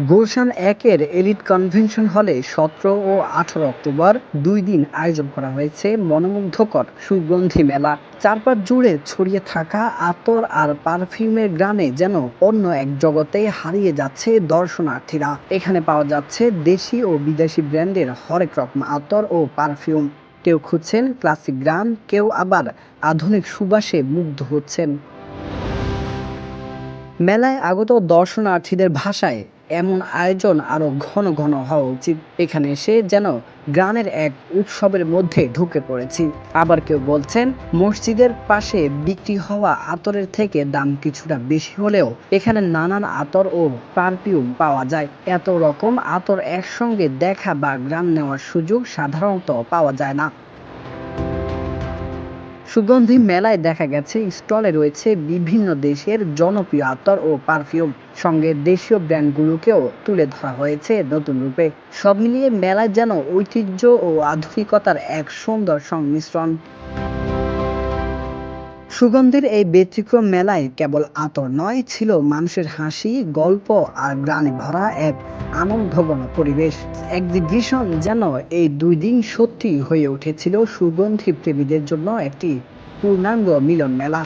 গুলশান একের elite convention হলে সতেরো ও আঠারো অক্টোবর দুই দিন আয়োজন করা হয়েছে মনোমুগ্ধকর সুগন্ধি মেলা। চারপাশ জুড়ে ছড়িয়ে থাকা আতর আর পারফিউমের গ্রানে যেন অন্য এক জগতে হারিয়ে যাচ্ছে দর্শনার্থীরা। এখানে পাওয়া যাচ্ছে দেশি ও বিদেশি ব্র্যান্ডের হরেক রকম আতর ও পারফিউম। কেউ খুঁজছেন ক্লাসিক গ্রাম কেউ আবার আধুনিক সুবাসে মুগ্ধ হচ্ছেন। মেলায় আগত দর্শনার্থীদের ভাষায় এমন আয়োজন আরও ঘন ঘন হওয়া উচিত। এখানে এসে যেন গ্রামের এক উৎসবের মধ্যে ঢুকে পড়েছি। আবার কেউ বলছেন, মসজিদের পাশে বিক্রি হওয়া আতরের থেকে দাম কিছুটা বেশি হলেও এখানে নানান আতর ও পারফিউম পাওয়া যায়। এত রকম আতর একসঙ্গে দেখা বা গ্রাম নেওয়ার সুযোগ সাধারণত পাওয়া যায় না। সুগন্ধি মেলায় দেখা গেছে, স্টলে রয়েছে বিভিন্ন দেশের জনপ্রিয় আতর ও পারফিউম। সঙ্গে দেশীয় ব্র্যান্ডগুলোকেও তুলে ধরা হয়েছে নতুন রূপে। সব মিলিয়ে মেলায় যেন ঐতিহ্য ও আধুনিকতার এক সুন্দর সংমিশ্রণ। সুগন্ধির এই ব্যতিক্রম মেলায় কেবল আতর নয়, ছিল মানুষের হাসি, গল্প আর গ্রানে ভরা এক আনন্দঘন পরিবেশ। এক্সিবিশন যেন এই দুই দিন সত্যি হয়ে উঠেছিল সুগন্ধি প্রেমীদের জন্য একটি পূর্ণাঙ্গ মিলন মেলা।